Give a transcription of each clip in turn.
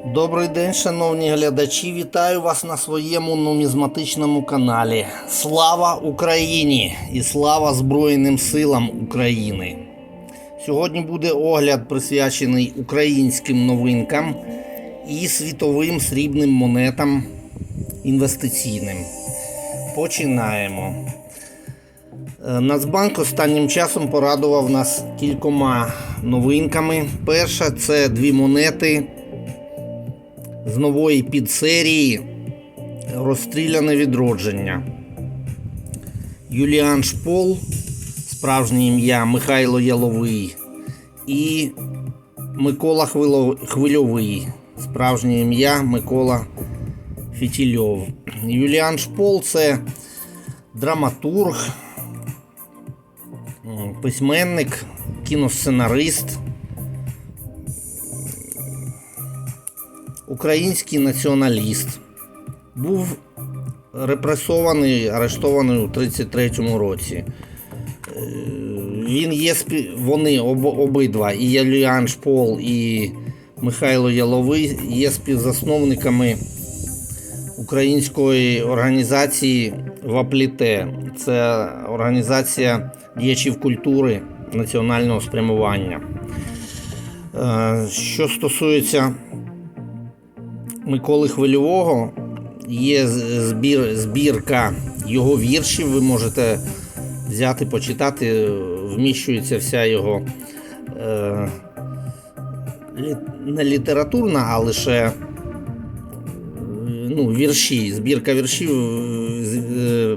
Добрий день, шановні глядачі. Вітаю вас на своєму нумізматичному каналі. Слава Україні і слава Збройним силам України. Сьогодні буде огляд присвячений українським новинкам і світовим срібним монетам інвестиційним. Починаємо. Е, Нацбанк останнім часом порадував нас кількома новинками. Перша це дві монети з нової підсерії Розстріляне відродження. Юліан Шпол, справжнє ім'я Михайло Яловий і Микола Хвильовий, справжнє ім'я Микола Фітільов. Юліан Шпол це драматург, письменник, кіносценарист. Український націоналіст. Був репресований, арештований у 33-му році. Е, Він є вони об... обидва, і Юліан Шпол, і Михайло Яловий є співзасновниками української організації Вапліте. Це організація діячів культури національного спрямування. Е, Що стосується Миколи Хвильового є збір, збірка його віршів. Ви можете взяти, почитати. Вміщується вся його е, не літературна, а лише е, ну, вірші. Збірка віршів е,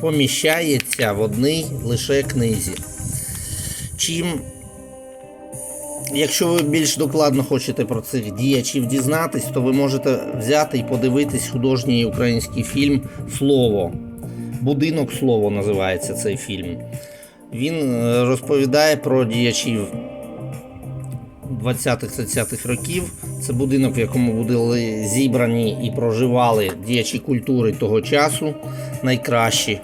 поміщається в одній лише книзі. Чим Якщо ви більш докладно хочете про цих діячів дізнатись, то ви можете взяти і подивитись художній український фільм Слово. Будинок слово називається цей фільм. Він е, розповідає про діячів 20-30-х років. Це будинок, в якому були зібрані і проживали діячі культури того часу найкращі.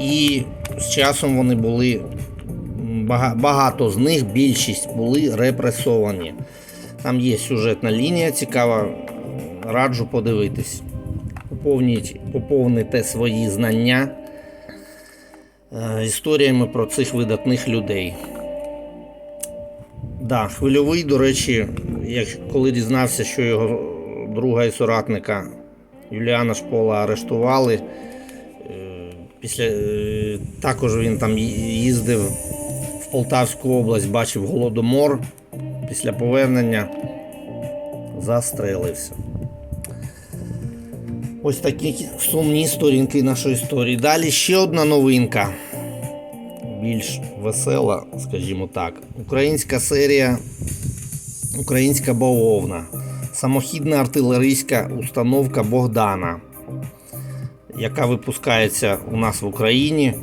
І з часом вони були багато з них, більшість були репресовані. Там є сюжетна лінія цікава, раджу подивитись. Поповніть, поповните свої знання е, історіями про цих видатних людей. Да, хвильовий, до речі, як, коли дізнався, що його друга і соратника Юліана Шпола арештували, е, після, е, також він там їздив Полтавську область, бачив голодомор. Після повернення застрелився. Ось такі сумні сторінки нашої історії. Далі ще одна новинка. Більш весела, скажімо так. Українська серія Українська бавовна. Самохідна артилерійська установка Богдана, яка випускається у нас в Україні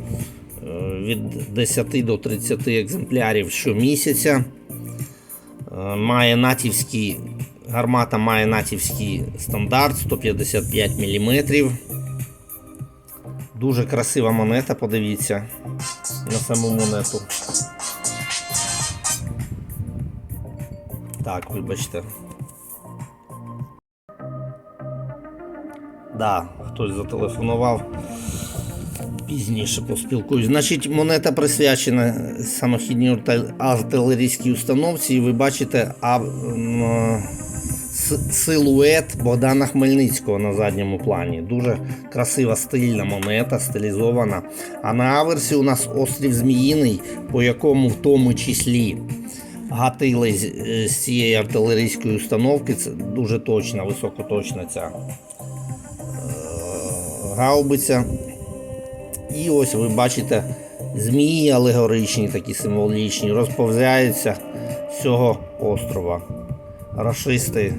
від 10 до 30 екземплярів щомісяця. Е, Має натівський, гармата має натівський стандарт 155 мм. Дуже красива монета, подивіться на саму монету. Так, вибачте. Да, хтось зателефонував. Пізніше поспілкуюсь. Значить, монета присвячена самохідній артилерійській установці, і ви бачите а, силует Богдана Хмельницького на задньому плані. Дуже красива стильна монета, стилізована. А на аверсі у нас острів Зміїний, по якому в тому числі гатили з, з цієї артилерійської установки. Це дуже точна, високоточна ця е, гаубиця. І ось ви бачите змії алегоричні, такі символічні, розповзяються з цього острова. Рашисти,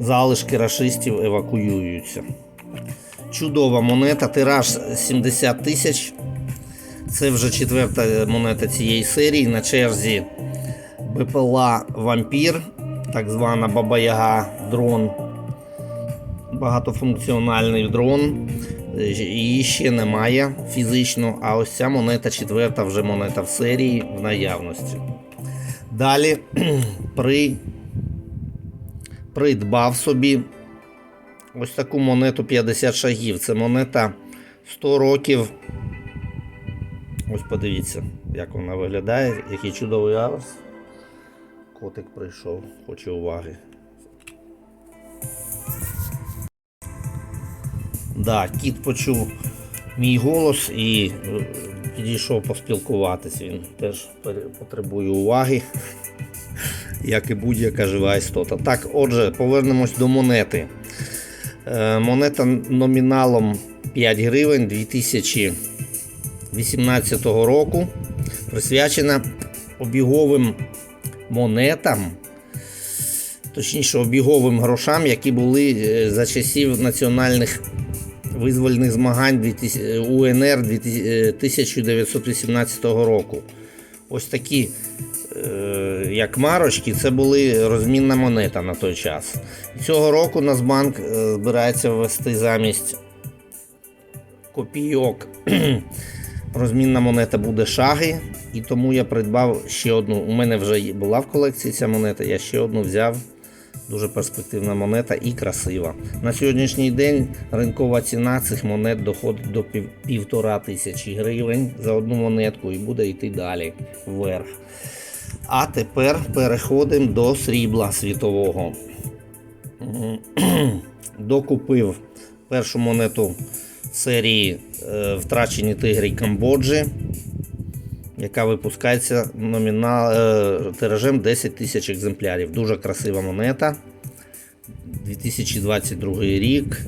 залишки рашистів евакуюються. Чудова монета, тираж 70 тисяч. Це вже четверта монета цієї серії. На черзі БПЛА Вампір, так звана Баба Яга дрон. Багатофункціональний дрон. Її ще немає фізично, а ось ця монета четверта вже монета в серії в наявності. Далі при придбав собі ось таку монету 50 шагів. Це монета 100 років. Ось подивіться, як вона виглядає, який чудовий аверс. Котик прийшов, хоче уваги. Да, кіт почув мій голос і е, підійшов поспілкуватись. Він теж потребує уваги, як і будь-яка жива істота. Так, отже, повернемось до монети. Е, Монета номіналом 5 гривень 2018 року присвячена обіговим монетам, точніше обіговим грошам, які були е, за часів національних визвольних змагань 2000 УНР 1918 року. Ось такі, е, як марочки, це були розмінна монета на той час. Цього року Нацбанк е, збирається ввести замість копійок. Розмінна монета буде шаги, і тому я придбав ще одну. У мене вже була в колекції ця монета, я ще одну взяв. Дуже перспективна монета і красива. На сьогоднішній день ринкова ціна цих монет доходить до пів, півтора тисячі гривень за одну монетку і буде йти далі вверх. А тепер переходимо до срібла світового. Докупив першу монету серії е, Втрачені тигри Камбоджі, яка випускається номінал, е, тиражем 10 тисяч екземплярів. Дуже красива монета. 2022 рік.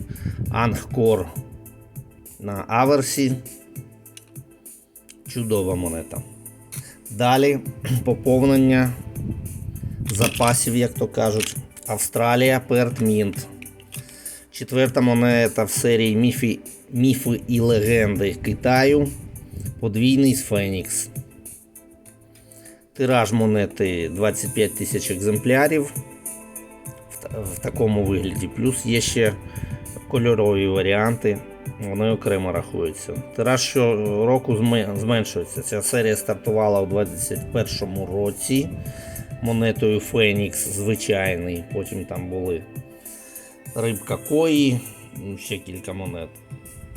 Ангкор на аверсі. Чудова монета. Далі поповнення запасів, як то кажуть. Австралія Перт Мінт. Четверта монета в серії Міфи, Міфи і легенди Китаю. Подвійний з Фенікс. Тираж монети 25 тисяч екземплярів в, такому вигляді. Плюс є ще кольорові варіанти. Вони окремо рахуються. Тираж щороку зменшується. Ця серія стартувала у 2021 році монетою Фенікс звичайний. Потім там були рибка Кої, ну, ще кілька монет.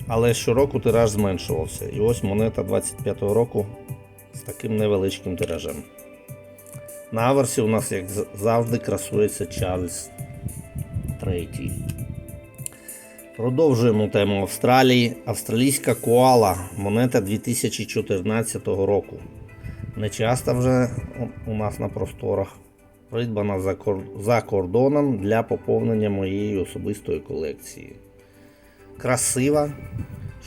Але щороку тираж зменшувався. І ось монета 25-го року з таким невеличким тиражем. На аверсі у нас, як завжди, красується Чарльз III. Продовжуємо тему Австралії. Австралійська коала монета 2014 року. Не часто вже у нас на просторах. Придбана за кордоном для поповнення моєї особистої колекції. Красива.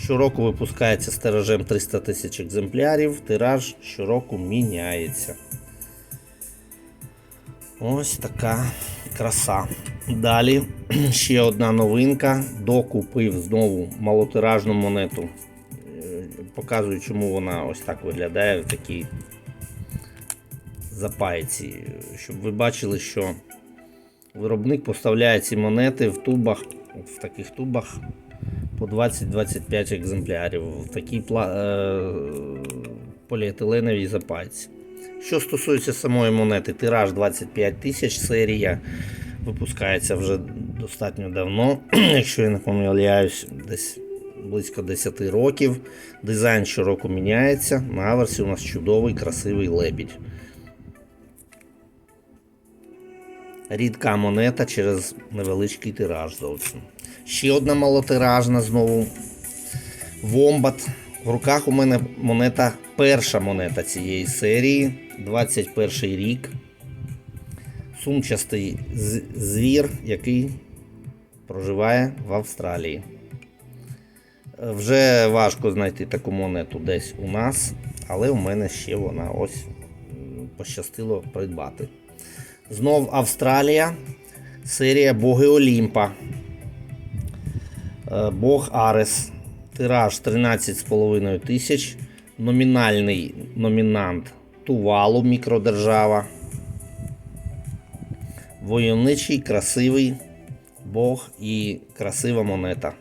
Щороку випускається з тиражем 300 тисяч екземплярів. Тираж щороку міняється. Ось така краса. Далі ще одна новинка. Докупив знову малотиражну монету. Е, Показую, чому вона ось так виглядає в такій запайці. Щоб ви бачили, що виробник поставляє ці монети в тубах, в таких тубах по 20-25 екземплярів в такій е, поліетиленовій запайці. Що стосується самої монети, тираж 25 тисяч, серія випускається вже достатньо давно, якщо я не помиляюсь, десь близько 10 років. Дизайн щороку міняється. На аверсі у нас чудовий, красивий лебідь. Рідка монета через невеличкий тираж зовсім. Ще одна малотиражна знову. Вомбат. В руках у мене монета, перша монета цієї серії, 21 рік. Сумчастий звір, який проживає в Австралії. Вже важко знайти таку монету десь у нас, але у мене ще вона ось пощастило придбати. Знов Австралія, серія Боги Олімпа. Е, Бог Арес. Тираж 13,5 тисяч. Номінальний номінант Тувалу мікродержава. Войовничий, красивий Бог і красива монета.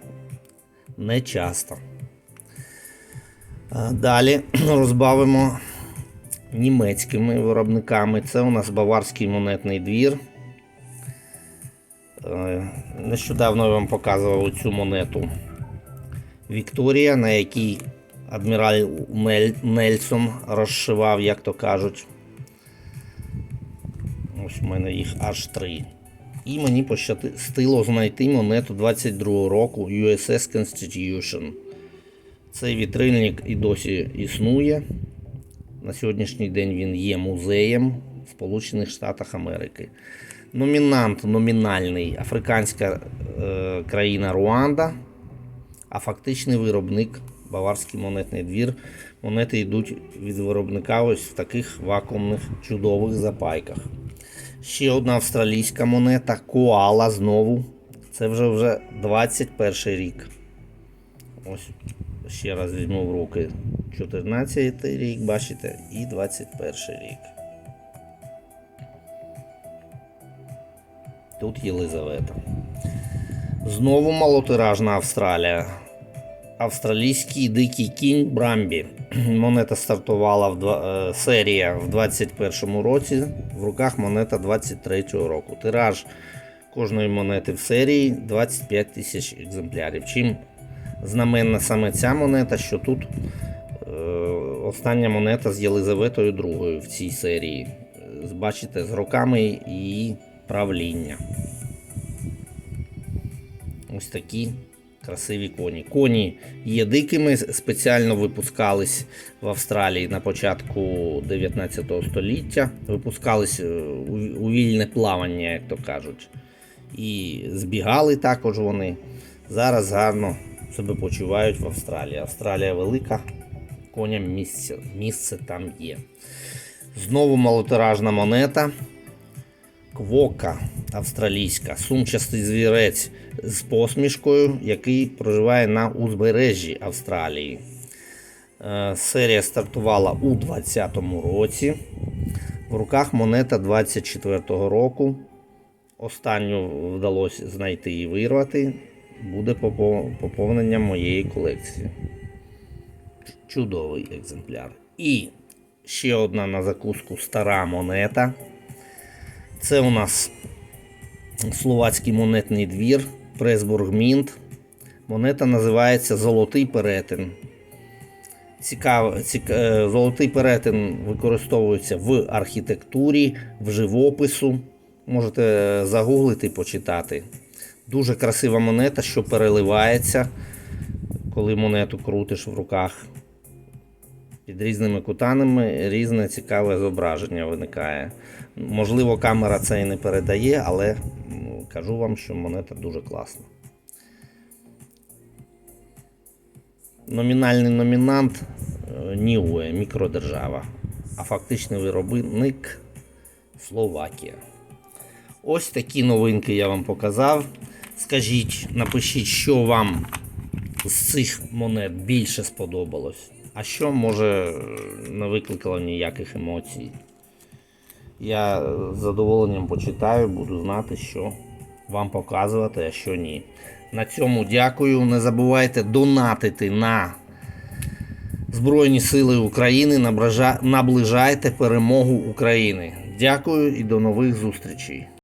Не часто. Е, Далі розбавимо німецькими виробниками. Це у нас баварський монетний двір. Е, Нещодавно я вам показував цю монету Вікторія, на якій адміраль Нель- Нельсон розшивав, як то кажуть. Ось в мене їх аж три. І мені пощастило знайти монету 22 року USS Constitution. Цей вітрильник і досі існує. На сьогоднішній день він є музеєм в Сполучених Штатах Америки. Номінант номінальний африканська е, країна Руанда, а фактичний виробник Баварський монетний двір. Монети йдуть від виробника ось в таких вакуумних чудових запайках. Ще одна австралійська монета Коала знову. Це вже вже 21 рік. Ось ще раз візьму в руки 14 рік, бачите, і 21 рік. Тут Єлизавета. Знову малотиражна Австралія. Австралійський дикий кінь Брамбі. Монета стартувала в два, е, серія в 21 році. В руках монета 23 року. Тираж кожної монети в серії 25 тисяч екземплярів. Чим знаменна саме ця монета, що тут е, остання монета з Єлизаветою II в цій серії. Е, Бачите, з роками її правління. Ось такі красиві коні. Коні є дикими, спеціально випускались в Австралії на початку 19 століття. Випускались е, у у вільне плавання, як то кажуть. І збігали також вони. Зараз гарно себе почувають в Австралії. Австралія велика, коням місце, місце там є. Знову малотиражна монета. Квока австралійська, сумчастий звірець з посмішкою, який проживає на узбережжі Австралії. Е, Серія стартувала у 2020 році. В руках монета 24-го року. Останню вдалося знайти і вирвати. Буде поповнення моєї колекції. Чудовий екземпляр. І ще одна на закуску стара монета. Це у нас словацький монетний двір, Пресбург Мінт. Монета називається Золотий перетин. Цікаво, цік... е, Золотий перетин використовується в архітектурі, в живопису. Можете е, загуглити, почитати. Дуже красива монета, що переливається, коли монету крутиш в руках. Під різними кутанами різне цікаве зображення виникає. Можливо, камера це і не передає, але ну, кажу вам, що монета дуже класна. Номінальний номінант е, Нігуе, мікродержава, а фактичний виробник Словакія. Ось такі новинки я вам показав. Скажіть, напишіть, що вам з цих монет більше сподобалось, а що може не викликало ніяких емоцій. Я з задоволенням почитаю, буду знати, що вам показувати, а що ні. На цьому дякую. Не забувайте донатити на Збройні Сили України. Наближайте перемогу України. Дякую і до нових зустрічей.